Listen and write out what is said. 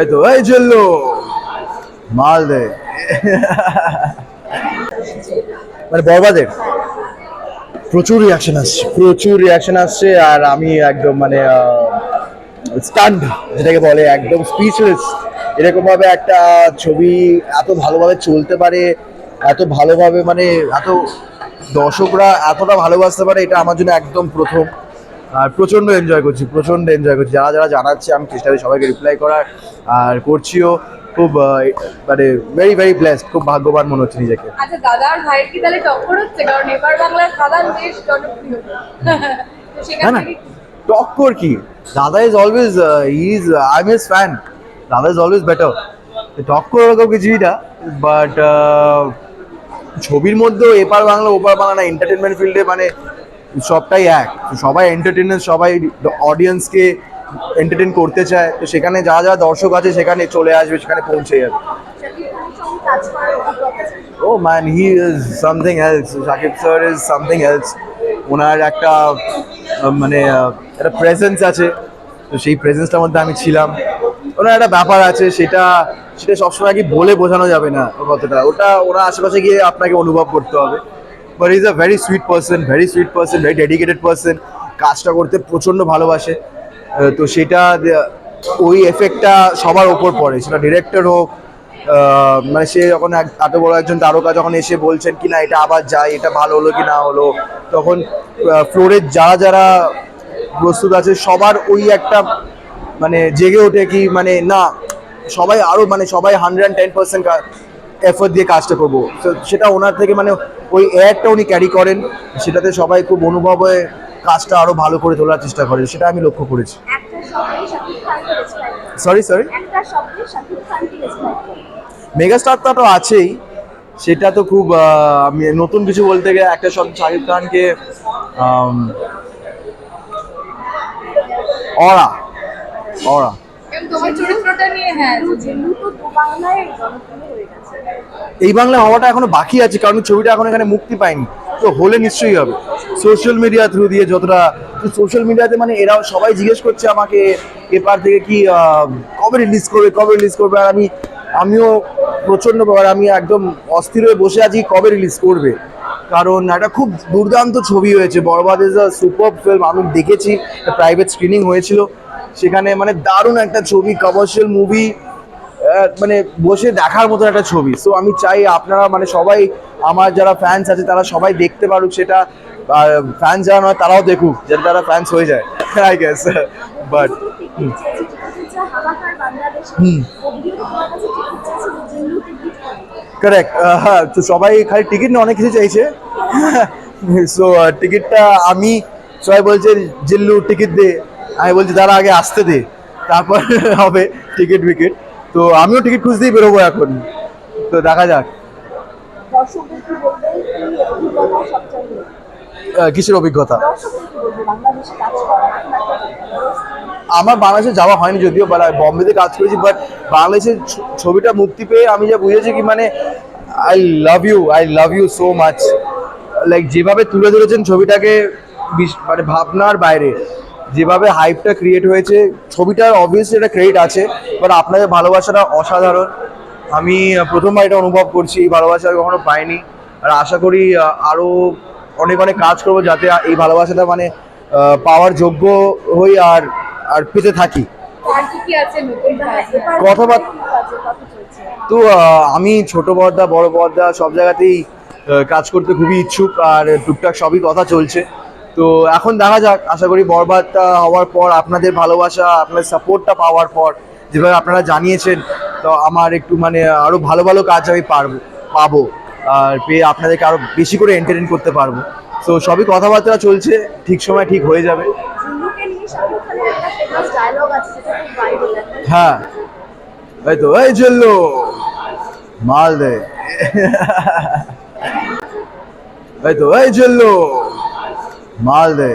এই তো এই চলল মাল দে। মানে বরবাদের? প্রচুর রিয়াকশন আসছে। প্রচুর রিয়াকশন আসছে আর আমি একদম মানে স্টান্ড যেটাকে বলে একদম স্পিচলেস এরকম ভাবে একটা ছবি এত ভালোভাবে চলতে পারে এত ভালোভাবে মানে এত দর্শকরা এতটা ভালোবাসতে পারে এটা আমার জন্য একদম প্রথম। আর প্রচণ্ড এনজয় করছি প্রচণ্ড এনজয় করছি। যারা যারা জানাচ্ছে আমি চেষ্টা করি সবাইকে রিপ্লাই করার। আর করছিও খুব মানে ভেরি ভেরি ব্লেসড খুব ভাগ্যবান মনে হচ্ছে নিজেকে। আচ্ছা দাদা আর ভাইয়ের কি তাহলে টক্কর হচ্ছে? কারণ এবার বাংলার খাদান বেশ জনপ্রিয়। না না টক্কর কি? দাদা is always is I am is fan দাদা ইজ অলওয়েজ বেটার টক্কর ওরকম কিছুই না বাট ছবির মধ্যেও এপার বাংলা ওপার বাংলা না এন্টারটেনমেন্ট ফিল্ডে মানে সবটাই এক। সবাই এন্টারটেনমেন্ট সবাই অডিয়েন্সকে এন্টারটেন করতে চায়। তো সেখানে যা যা দর্শক আছে সেখানে চলে আসবে, সেখানে পৌঁছে যাবে? ও man he is something else Shakib sir is something else ওনার একটা মানে একটা প্রেজেন্স আছে। তো সেই প্রেজেন্সটার মধ্যে আমি ছিলাম। ওনার একটা ব্যাপার আছে, সেটা সেটা সবসময় কি বলে বোঝানো যাবে না কতটা ওটা ওনার আশেপাশে গিয়ে আপনাকে অনুভব করতে হবে। But is a very sweet person very sweet person very dedicated person কাজটা করতে প্রচণ্ড ভালোবাসে। তো সেটা ওই এফেক্টটা সবার ওপর পড়ে। সেটা ডিরেক্টর হোক মানে সে যখন এত বড় একজন তারকা যখন এসে বলছেন কি না, এটা আবার যাই, এটা ভালো হলো কি না হলো, তখন ফ্লোরের যারা যারা প্রস্তুত আছে, সবার ওই একটা মানে জেগে ওঠে কি মানে না, সবাই আরও মানে সবাই হান্ড্রেড টেন পার্সেন্ট এফোর্ট দিয়ে কাজটা করব। তো সেটা ওনার থেকে মানে ওই এয়ারটা উনি ক্যারি করেন সেটাতে সবাই খুব অনুভব হয়ে কাজটা আরও ভালো করে তোলার চেষ্টা করে সেটা আমি লক্ষ্য করেছি। সরি সরি করো। মেগাস্টারটা তো আছেই সেটা তো খুব আমি নতুন কিছু বলতে গেলে একটা শব্দ শাকিব খানকে অরা অরা তোমার চরিত্রটা নিয়ে হ্যাঁ হয়ে এই বাংলা হওয়াটা এখনও বাকি আছে কারণ ছবিটা এখন এখানে মুক্তি পায়নি। তো হলে নিশ্চয়ই হবে। সোশ্যাল মিডিয়া থ্রু দিয়ে যতটা সোশ্যাল মিডিয়াতে মানে এরা সবাই জিজ্ঞেস করছে আমাকে এপার থেকে কি কবে রিলিজ করবে কবে রিলিজ করবে? আর আমি আমিও প্রচণ্ড ব্যাপার আমি একদম অস্থির হয়ে বসে আছি কবে রিলিজ করবে? কারণ একটা খুব দুর্দান্ত ছবি হয়েছে। Borbaad is a super film আমি দেখেছি প্রাইভেট স্ক্রিনিং হয়েছিল। সেখানে মানে দারুণ একটা ছবি কমার্শিয়াল মুভি মানে বসে দেখার মতো একটা ছবি। সো আমি চাই আপনারা মানে সবাই আমার যারা ফ্যান্স আছে তারা সবাই দেখতে পারুক সেটা। ফ্যান্স যারা নয় তারাও দেখুক যাতে তারা ফ্যান্স হয়ে যায়। I guess but hmm. অভিও তোমার কাছে টিকিট চেয়েছিল জেলু টিকিট কারেক্ট হ্যাঁ তো সবাই খালি টিকিট না অনেক কিছু চাইছে। সো টিকিটটা আমি সবাই বলছে জিল্লু টিকিট দে। আমি বলছি দাঁড়া আগে আসতে দে। তারপর হবে টিকিট উইকিট তো আমিও টিকিট খুঁজতেই বেরোবো এখন। তো দেখা যাক। কিসের অভিজ্ঞতা দর্শকদের কি বলবে বাংলাদেশে কাজ করা এখন একটা আমার বাংলাদেশে যাওয়া হয়নি যদিও বম্বেতে কাজ করেছি বাট বাংলাদেশের ছবিটা মুক্তি পেয়ে আমি যা বুঝেছি কি মানে I love you I love you so much like যেভাবে তুলে ধরেছেন ছবিটাকে মানে ভাবনার বাইরে, যেভাবে হাইপটা ক্রিয়েট হয়েছে, ছবিটার অবভিয়াসলি একটা ক্রেডিট আছে বাট আপনাদের ভালোবাসাটা অসাধারণ। আমি প্রথমবার এটা অনুভব করছি, এই ভালোবাসা কখনো পাইনি, আর আশা করি আরও অনেক অনেক কাজ করব যাতে এই ভালোবাসাটা মানে পাওয়ার যোগ্য হই আর আর পেতে থাকি। কথাবার্তা- তো আমি ছোট পর্দা বড় পর্দা সব জায়গাতেই কাজ করতে খুবই ইচ্ছুক আর টুকটাক সবই কথা চলছে। তো এখন দেখা যাক, আশা করি বরবাদটা হওয়ার পর, আপনাদের ভালোবাসা, আপনাদের সাপোর্টটা পাওয়ার পর, যেভাবে আপনারা জানিয়েছেন, তো আমার একটু মানে আরও ভালো ভালো কাজ আমি পারব, পাবো। আর পেয়ে আপনাদেরকে আরও বেশি করে এন্টারটেন করতে পারব। তো সবই কথাবার্তা চলছে, ঠিক সময় ঠিক হয়ে যাবে জিল্লুকে নিয়ে শাকিব খানের একটা ফেমাস ডায়লগ আছে যেটা খুব ভাইরাল হ্যাঁ। এই তো এই চলল মাল দে। এই তো এই চলল মাল দে।